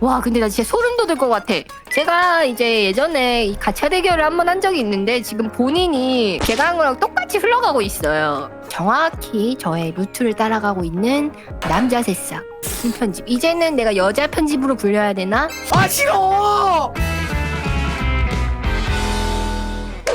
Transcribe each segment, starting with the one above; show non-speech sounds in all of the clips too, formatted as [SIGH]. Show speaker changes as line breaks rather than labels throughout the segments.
와 근데 나 진짜 소름 돋을 것 같아 제가 이제 예전에 이 가차 대결을 한 번 한 적이 있는데 지금 본인이 제가 한 거랑 똑같이 흘러가고 있어요 정확히 저의 루트를 따라가고 있는 남자 새싹 신편집 이제는 내가 여자 편집으로 불려야 되나?
아 싫어!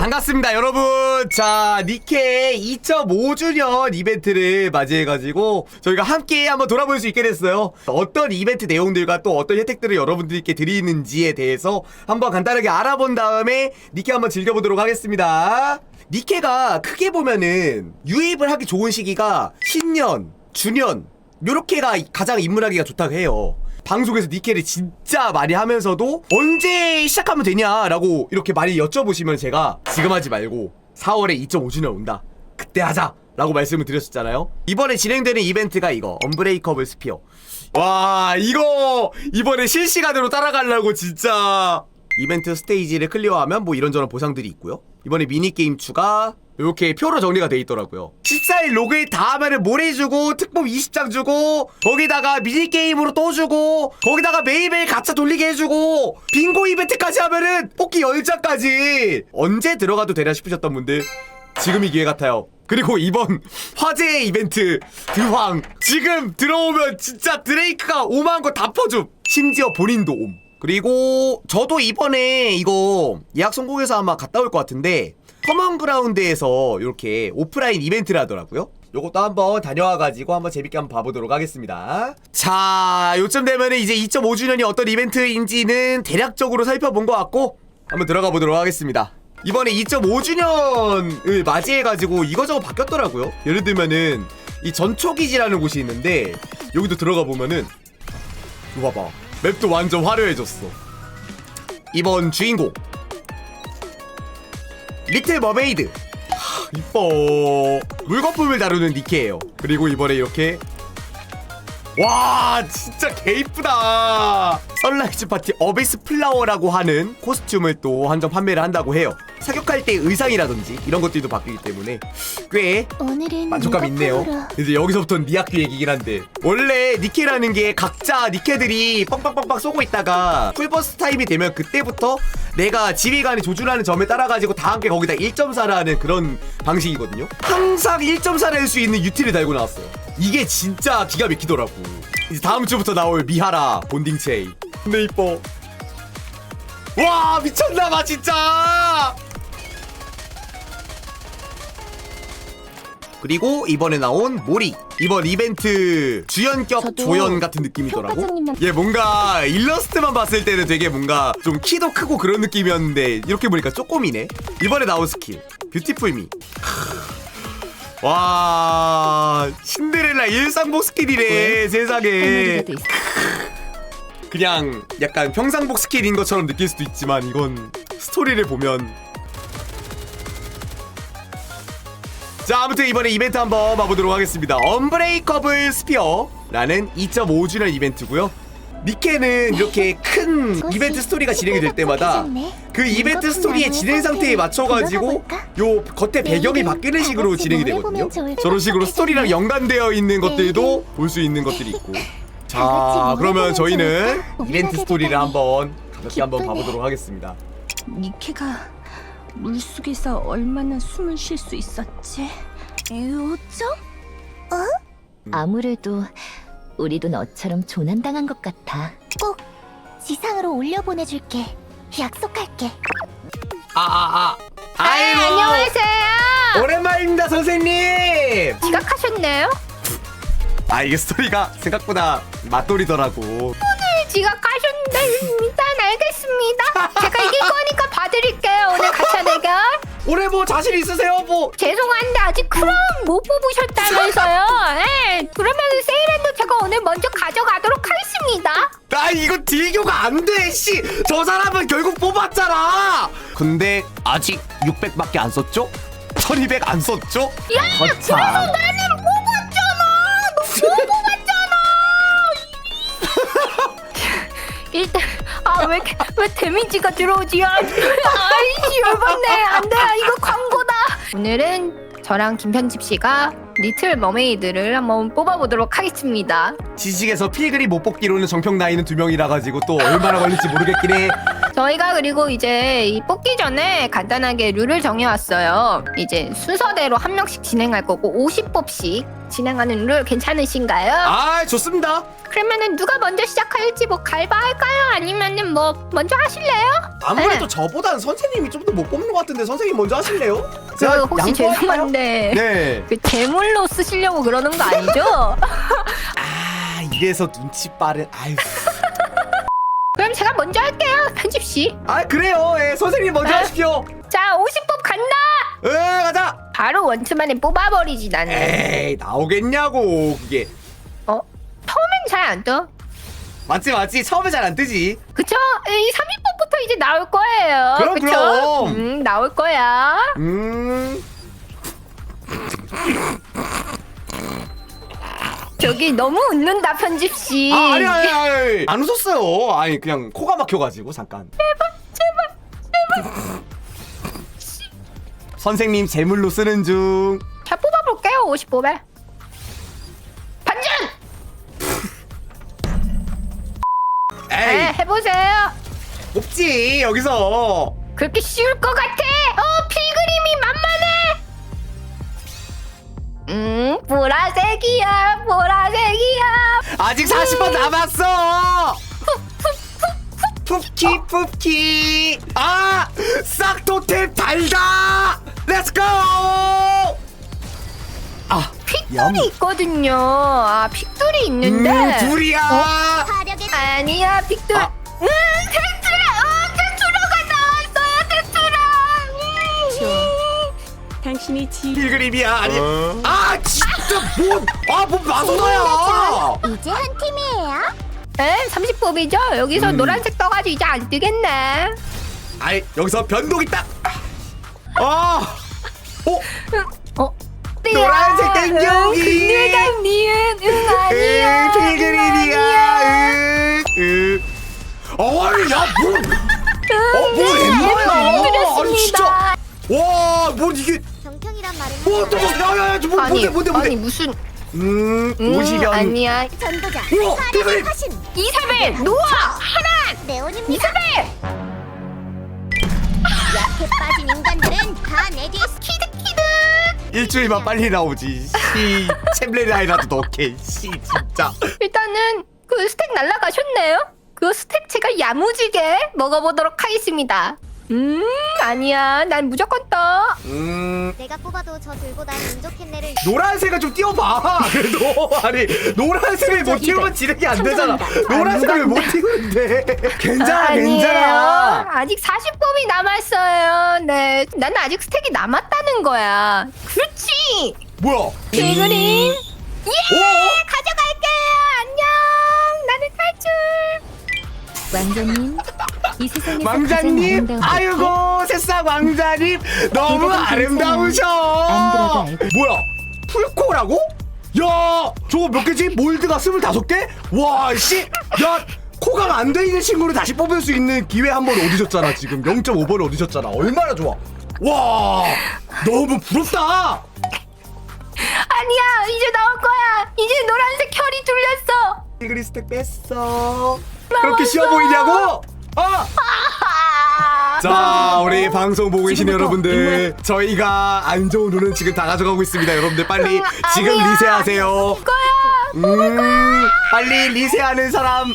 반갑습니다 여러분. 자 니케 2.5주년 이벤트를 맞이해가지고 저희가 함께 한번 돌아볼 수 있게 됐어요. 어떤 이벤트 내용들과 또 어떤 혜택들을 여러분들께 드리는지에 대해서 한번 간단하게 알아본 다음에 니케 한번 즐겨보도록 하겠습니다. 니케가 크게 보면은 유입을 하기 좋은 시기가 신년, 주년 요렇게가 가장 입문하기가 좋다고 해요 방송에서 니케를 진짜 많이 하면서도 언제 시작하면 되냐라고 이렇게 많이 여쭤보시면 제가 지금 하지 말고 4월에 2.5주년 온다. 그때 하자. 라고 말씀을 드렸었잖아요. 이번에 진행되는 이벤트가 이거 언브레이커블 스피어. 와 이거 이번에 실시간으로 따라가려고 진짜 이벤트 스테이지를 클리어하면 뭐 이런저런 보상들이 있고요. 이번에 미니게임 추가 이렇게 표로 정리가 돼 있더라고요. 14일 로그인 다 하면은 뭘 해주고 특봉 20장 주고 거기다가 미니게임으로 또 주고 거기다가 매일매일 가차 돌리게 해주고 빙고 이벤트까지 하면은 뽑기 10장까지 언제 들어가도 되나 싶으셨던 분들 지금이 기회 같아요. 그리고 이번 [LAUGHS] 화제의 이벤트 드황 지금 들어오면 진짜 드레이크가 5만 거 다 퍼줌 심지어 본인도 옴 그리고 저도 이번에 이거 예약 성공해서 아마 갔다 올 것 같은데 커먼 그라운드에서 이렇게 오프라인 이벤트를 하더라고요. 요것도 한번 다녀와가지고 한번 재밌게 한번 봐보도록 하겠습니다. 자 요쯤 되면은 이제 2.5주년이 어떤 이벤트인지는 대략적으로 살펴본 것 같고 한번 들어가 보도록 하겠습니다. 이번에 2.5주년을 맞이해가지고 이거저거 바뀌었더라고요. 예를 들면은 이 전초기지라는 곳이 있는데 여기도 들어가 보면은 이거 봐봐 맵도 완전 화려해졌어. 이번 주인공. 리틀 머메이드. 하, [GASPS] 이뻐. 물거품을 다루는 니케예요. 그리고 이번에 이렇게. 와 진짜 개 이쁘다. 선라이즈 파티 어비스 플라워라고 하는 코스튬을 또 한정 판매를 한다고 해요 사격할 때 의상이라든지 이런 것들도 바뀌기 때문에 꽤
오늘은
만족감 있네요. 이제 여기서부터는 니 학교 얘기긴 한데 원래 니케라는 게 각자 니케들이 빵빵빵빵 쏘고 있다가 풀버스 타임이 되면 그때부터 내가 지휘관이 조준하는 점에 따라가지고 다 함께 거기다 1.4라는 그런 방식이거든요. 항상 1.4를 할 수 있는 유티를 달고 나왔어요. 이게 진짜 기가 막히더라고. 이제 다음 주부터 나올 미하라 본딩 체이 근데 이뻐. 와 미쳤나봐 진짜 그리고 이번에 나온 모리. 이번 이벤트 주연격
저도
조연 같은 느낌이더라고.
평가장님만-
얘 뭔가 일러스트만 봤을 때는 되게 뭔가 좀 키도 크고 그런 느낌이었는데 이렇게 보니까 쪼꼬미네. 이번에 나온 스킬. 뷰티풀 미 와 신데렐라 일상복 스킬이래 세상에.
오늘도 있어.
그냥 약간 평상복 스킬인 것처럼 느낄 수도 있지만 이건 스토리를 보면 자 아무튼 이번에 이벤트 한번 봐보도록 하겠습니다. 언브레이커블 스피어라는 2.5주년 이벤트고요. 니케는 이렇게 큰 이벤트 스토리가 진행이 될 때마다 그 이벤트 스토리의 진행 상태에 맞춰가지고 요 겉에 배경이 바뀌는 식으로 진행이 되거든요. 저런 식으로 스토리랑 연관되어 있는 것들도 볼 수 있는 것들이 있고. 자 그러면 저희는 이벤트 스토리를 한번 가볍게 한번. 봐보도록 하겠습니다.
니케가 물속에서 얼마나 숨을 쉴 수 있었지? 요정?
아무래도 우리도 너처럼 조난당한 것 같아. 꼭 지상으로 올려보내줄게. 약속할게.
아아아
네, 안녕하세요
오랜만입니다 선생님
지각하셨네요?
아 이게 스토리가 생각보다 맛돌이더라고
지각하셨는데 일단 알
뭐 자신 있으세요 뭐
죄송한데 아직 크롬 못 뽑으셨다면서요 예, 그러면 세일랜드 제가 오늘 먼저 가져가도록 하겠습니다
나 이거 딜교가 안 돼, 씨. 저 사람은 결국 뽑았잖아. 근데 아직 600밖에 안 썼죠? 1200 안 썼죠?
야
거참.
나는 뽑았잖아 너못 뽑았잖아 [LAUGHS] 일단 아왜 왜 데미지가 들어오지 아, 아이씨 열받네 안돼 이거 광고다 오늘은 저랑 김편집 씨가 리틀 머메이드를 한번 뽑아보도록 하겠습니다.
지식에서 필그리 못 뽑기로는 정평 나이는 두 명이라 가지고 또 얼마나 걸릴지 모르겠긴 해.
저희가 그리고 이제 이 뽑기 전에 간단하게 룰을 정해왔어요. 이제 순서대로 한 명씩 진행할 거고 50뽑씩 진행하는 룰 괜찮으신가요?
아 좋습니다.
그러면은 누가 먼저 시작할지 뭐 갈바할까요? 아니면은 뭐 먼저 하실래요?
아무래도
네.
저보단 선생님이 좀 더 못 뽑는 것 같은데 선생님 먼저 하실래요?
그 혹시
양보할까요?
죄송한데
네.
그 재물로 쓰시려고 그러는 거 아니죠? [LAUGHS]
아 이래서 눈치 빠른. 아유.
그럼 제가 먼저 할게요, 편집 씨.
아 그래요. 예, 선생님 먼저
네.
하십시오.
자, 50뽑 간다.
에 가자.
바로 원투만에 뽑아버리지 나는.
에이 나오겠냐고 그게.
어? 처음엔 잘 안 떠.
맞지 맞지 처음에 잘 안 뜨지.
그쵸? 이 30뽑부터 이제 나올 거예요.
그럼,
그쵸?
그럼.
음, 나올 거야.
음.
저기 너무 웃는다 편집 씨.
아 아니 아니 아니 안 웃었어요. 아니 그냥 코가 막혀가지고 잠깐. 제발 제발 제발. 선생님 재물로 쓰는 중.
자 뽑아볼게요 50뽑에. 반전.
에이
네, 해보세요.
없지 여기서.
그렇게 쉬울 것 같아? 음, 보라색이야, 보라색이야.
아직 40번 남았어. 푸키 푸키. 아 싹토템 달다. 렛츠고. 아
픽돌이 있거든요. 아, 픽돌이 있는데.
음, 둘이야.
화력의
아니야, 픽돌.
아.
음, 테
당신이 지
필그림이야 아니 아 진짜 뭐아뭐 마소나야
이제 한 팀이에요.
에, 30뽑이죠? 여기서
음.
노란색 떠가지고 이제 안 뜨겠네.
아이 여기서 변동 있다 아 어?
어?
노란색 땡겨오기.
그네가 니은 응 아니야.
응 필그림이야 응 어이 야뭐 어, 뭐 엠마야? 아니, 진짜. 와뭐 이게
정평이란 말은
뭐또 야야야 뭐
아니,
뭔데 뭔데
아니
뭔데
무슨
음
음,
오시면
아니야.
전도자
우와.
하신
이사벨 노아 하나
네온입니다.
이사벨
약해 빠진 인간들은 다 내 뒤에
키득 키득.
일주일만 빨리 나오지 씨 챔레라이라도 넣게 씨 진짜
일단은 그 스택 날라가셨네요. 그 스택 제가 야무지게 먹어보도록 하겠습니다. 음 아니야 난 무조건 떠.
음
내가 뽑아도 저 들보다 민족 캔네를
노란색을 좀 띄워봐. 그래도 [LAUGHS] 아니 노란색을 못 띄우면 진행이 안 되잖아. 노란색을
아,
왜못 띄우는데? 괜찮아,
아니에요.
괜찮아.
아직 40뽑이 남았어요. 네, 나는 아직 스택이 남았다는 거야. 그렇지.
뭐야?
필그림. 예,
오,
가져갈게요. 안녕. 나는 탈출.
왕자님 이 [LAUGHS] 세상에서
왕자님, 아이고 새싹 왕자님 너무 아름다우셔.
안 들어도 알고
뭐야? 풀코라고? 야, 저거 몇 개지? 몰드가 스물다섯 개? 와, 씨, 야. 코가 안 돼 있는 친구를 다시 뽑을 수 있는 기회 한 번 얻으셨잖아 지금 0.5번을 얻으셨잖아 얼마나 좋아 와 너무 부럽다
아니야, 이제 나올 거야. 이제 노란색 혈이 둘렸어.
이그리 스택 뺐어 그렇게 쉬워 보이냐고? 어?
아,
자 우리 방송 보고 계신 여러분들 저희가 안 좋은 눈은 지금 다 가져가고 있습니다 여러분들 빨리
응,
지금
아니야.
리세하세요
거야.
음 빨리 리세하는 사람 [LAUGHS]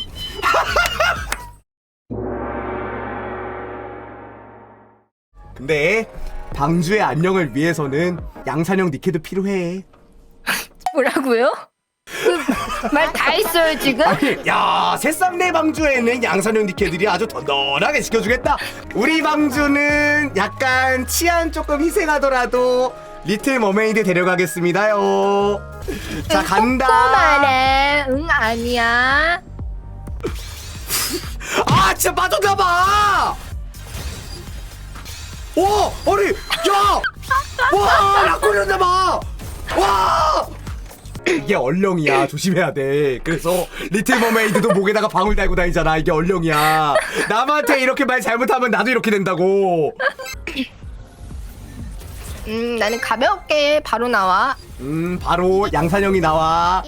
근데 방주의 안녕을 위해서는 양산형 니케도 필요해
뭐라고요? 그 말 다 했어요 지금?
야, 새싹내 방주에는 양산형 니케들이 아주 던던하게 지켜주겠다. 우리 방주는 약간 치안 조금 희생하더라도 리틀 머메이드 데려가겠습니다,요. 자, 간다.
말해. 응 아니야. [LAUGHS]
아, 진짜 빠졌나봐. 오, 아니, 야, 와, 나 걸렸나봐. 와. 이게 얼령이야. 조심해야 돼. 그래서 리틀 머메이드도 목에다가 방울 달고 다니잖아. 이게 얼령이야. 남한테 이렇게 말 잘못하면 나도 이렇게 된다고.
음 나는 가볍게 바로 나와.
음 바로 양산형이 나와.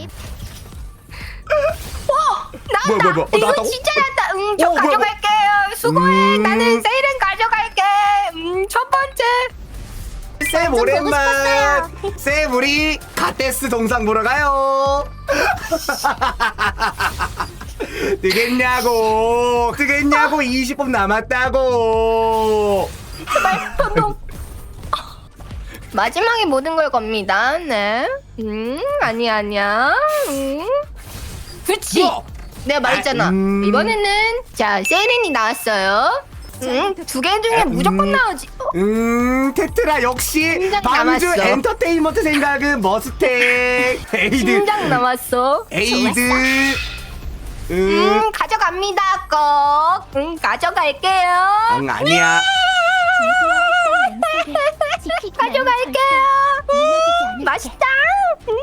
뭐야 뭐야 뭐야. 어,
이거
나왔다고?
진짜 나다. 음 저
어, 뭐야, 뭐야.
가져갈게요. 수고해.
음.
나는 세일은 가져갈게. 음 첫 번째
쌤 오랜만. 쌤 우리 가테스 동상 보러 가요. [LAUGHS] 되겠냐고. 되겠냐고. 20분 남았다고. [LAUGHS]
마지막에 모든 걸 겁니다. 네 음 아니야 아니야. 음. 그렇지
뭐?
내가 말했잖아.
아, 음.
이번에는 자 세일이 나왔어요 음두 개 중에
아,
무조건
음.
나오지. 어,
음 테트라 역시
심장
방주
남았어.
엔터테인먼트 생각은 머스텍. [LAUGHS] 에이드.
심장 남았어.
에이드. 음,
음 가져갑니다 꼭음 가져갈게요.
응 아니야.
가져갈게요. 음, 맛있다. 음,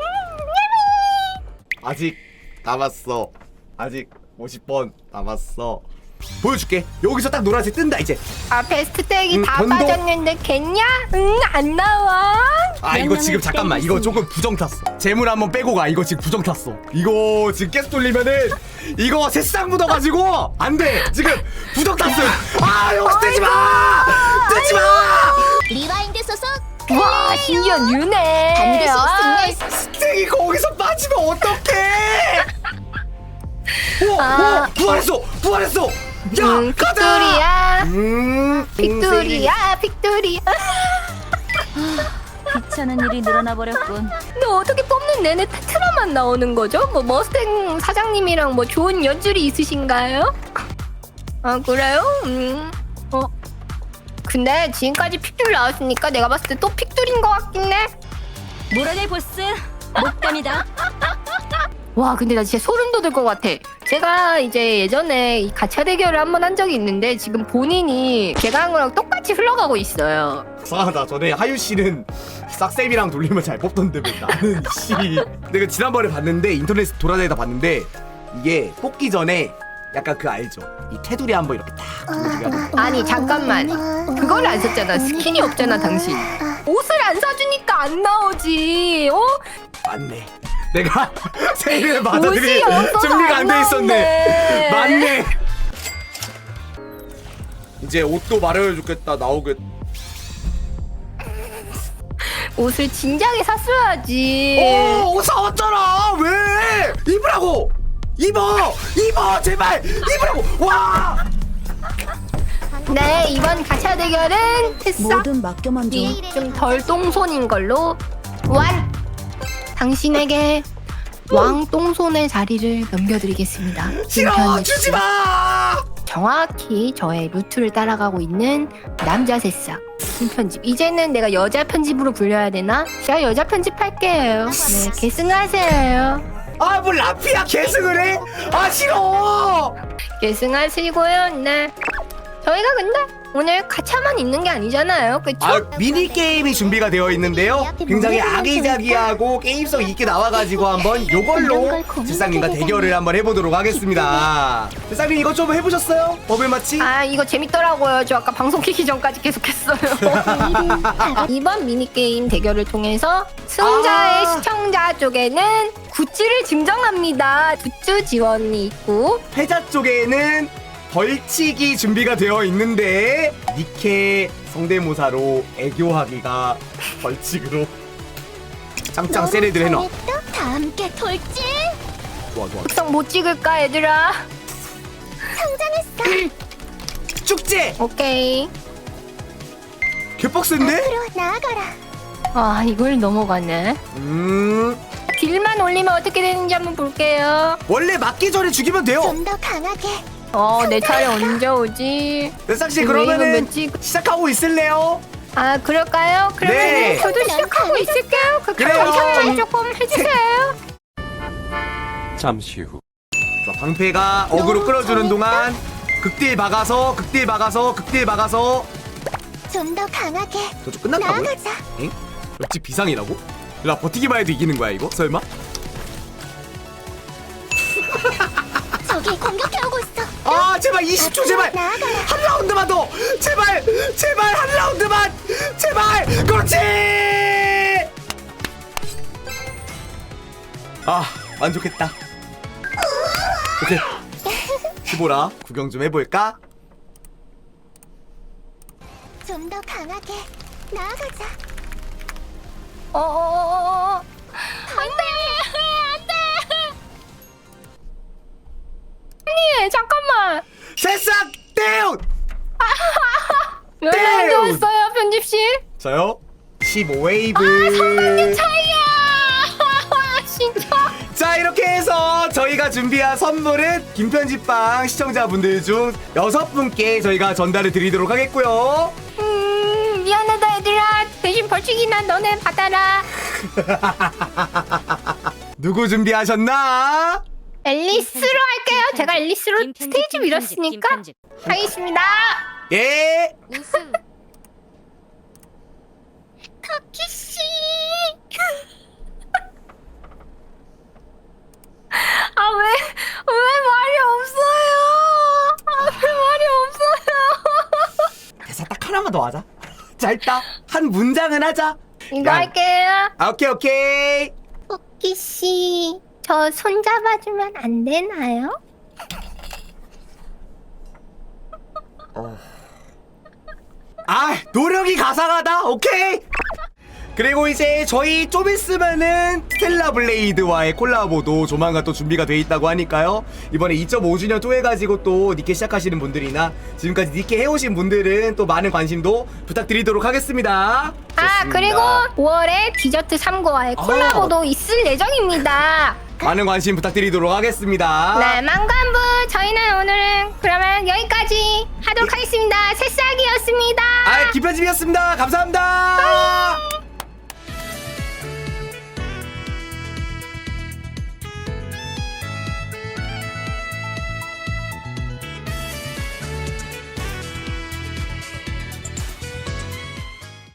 아직 남았어. 아직 50번 남았어 보여줄게. 여기서 딱 노란색 뜬다 이제.
아 베스트 택이
음,
다
번동.
빠졌는데 겠냐? 응안 나와.
아 이거 지금 잠깐만. 이거 조금 부정 탔어. 재물 한번 빼고 가. 이거 지금 부정 탔어. 이거 지금 계속 돌리면은 이거 새싹 묻어가지고 안 돼. 지금 부정 탔어요. 아 여기서 뜨지 마! 뜨지 마!
리와인드 소속
와 심지어. 뉴네.
반드시
아,
스틱이 거기서 빠지면 어떡해? 오,
아.
오 부활했어. 부활했어 야
음,
가자
픽토리야
음
픽토리야 픽토리야 [LAUGHS]
귀찮은 일이 늘어나 버렸군.
근데 어떻게 뽑는 내내 테트라만 나오는 거죠? 뭐 머스탱 사장님이랑 뭐 좋은 연줄이 있으신가요? 아 그래요? 음. 어. 근데 지금까지 픽돌 나왔으니까 내가 봤을 때 또 픽돌인 것 같긴 해.
모라네 보스 목담이다. [LAUGHS]
와 근데 나 진짜 소름 돋을 것 같아. 제가 이제 예전에 이 가차 대결을 한 번 한 적이 있는데 지금 본인이 제가 한 거랑 똑같이 흘러가고 있어요.
이상하다. 전에 하유 씨는 싹쌤이랑 돌리면 잘 뽑던데 왜 나는 [LAUGHS] 씨. 내가 지난번에 봤는데 인터넷 돌아다니다 봤는데 이게 뽑기 전에 약간 그 알죠? 이 테두리 한번 이렇게 거.
아니 잠깐만. 그걸 안 썼잖아. 스킨이 없잖아 당신. 옷을 안 사주니까 안 나오지. 어?
맞네 내가 [LAUGHS] 세일을 받아들일 준비가 안 돼 있었네. 맞네 이제 옷도 마련해줬겠다 나오겠
옷을 진작에 샀어야지
오, 옷 사왔잖아. 왜? 입으라고. 입어. 입어. 제발. 입으라고. 와.
네 이번 가차 대결은 테사
뭐든 맡겨만 줘.
좀덜 똥손인 걸로 완 당신에게 왕 똥손의 자리를 넘겨드리겠습니다
싫어. 주지 마.
정확히 저의 루트를 따라가고 있는 남자 새싹 편집 이제는 내가 여자 편집으로 불려야 되나? 제가 여자 편집할게요 네 계승하세요
아, 뭐 라피야 계승을 해? 아, 싫어.
계승하시고요 네 저희가 근데 오늘 가차만 있는 게 아니잖아요 그쵸?
아, 미니 게임이 준비가 되어 있는데요. 굉장히 아기자기하고 게임성 있게 나와가지고 한번 요걸로 세상님과 대결을 한번 해보도록 하겠습니다. 세상님 이거 좀 해보셨어요? 버블 마치?
아 이거 재밌더라고요. 저 아까 방송 키기 전까지 계속했어요. [LAUGHS] 이번 미니게임 대결을 통해서 승자의
아.
시청자 쪽에는 굿즈를 증정합니다. 굿즈 지원이 있고
패자 쪽에는 벌칙이 준비가 되어 있는데 니케 성대모사로 애교하기가 벌칙으로. 짱짱 세레들 해놔.
다. 함께 돌진
좋아 좋아.
특성 못 찍을까 얘들아?
성장했어.
축제!
오케이.
개빡센데?
앞으로 나아가라.
아 이걸 넘어가네.
음.
딜만 올리면 어떻게 되는지 한번 볼게요.
원래 맞기 전에 죽이면 돼요.
좀 더 강하게
어 내 차례 언제 오지?
넷삭씨
왜
그러면은
이거
시작하고 있을래요?
아 그럴까요? 그러면
네.
은 저도 시작하고 있을게요. 그
그래요.
감상만 조금 해주세요.
잠시 후.
좋아 방패가 어그로 끌어주는 동안 극딜 박아서 극딜 박아서 극딜 박아서
좀 더 강하게
저쪽 끝났다고요?
나아가자
엥? 옆집 비상이라고? 나 버티기만 해도 이기는 거야 이거? 설마? [LAUGHS]
적이 공격해오고 있어
제발 20초 제발. 한 라운드만 더. 제발 제발 한 라운드만. 제발. 그렇지! 아 만족했다. 오케이. 시보라 구경 좀 해볼까?
좀 더 강하게 나아가자.
어어어어어. 안돼 안돼 아니 잠깐만.
새싹 떼운
몇
땡!
라운드 왔어요 편집씨?
저요? 15웨이브.
아 차이야! [LAUGHS] 진짜?
자 이렇게 해서 저희가 준비한 선물은 김편집방 시청자분들 중 여섯 분께 저희가 전달을 드리도록 하겠고요.
음 미안하다 얘들아. 대신 벌칙이나 너네 받아라. [LAUGHS]
누구 준비하셨나?
앨리스로 할게요. 제가 앨리스로 스테이지 밀었으니까. 하겠습니다.
예.
우승.
터키 씨. 아 왜 왜 말이 없어요? 아 왜 말이 없어요?
대사 딱 하나만 더 하자. [LAUGHS] 자 일단 한 문장은 하자.
이거
야.
할게요.
아, 오케이 오케이.
토끼씨 저 손잡아주면 안 되나요?
아 노력이 가상하다. 오케이. 그리고 이제 저희 좀 있으면은 스텔라 블레이드와의 콜라보도 조만간 또 준비가 돼 있다고 하니까요. 이번에 2.5주년 또 해가지고 또 니케 시작하시는 분들이나 지금까지 니케 해오신 분들은 또 많은 관심도 부탁드리도록 하겠습니다.
아
좋습니다.
그리고 5월에 디저트 3고와의 콜라보도 있을 예정입니다
많은 관심 부탁드리도록 하겠습니다.
네 망관부. 저희는 오늘은 그러면 여기까지 하도록 하겠습니다. 새싹이었습니다.
아 김편집이었습니다. 감사합니다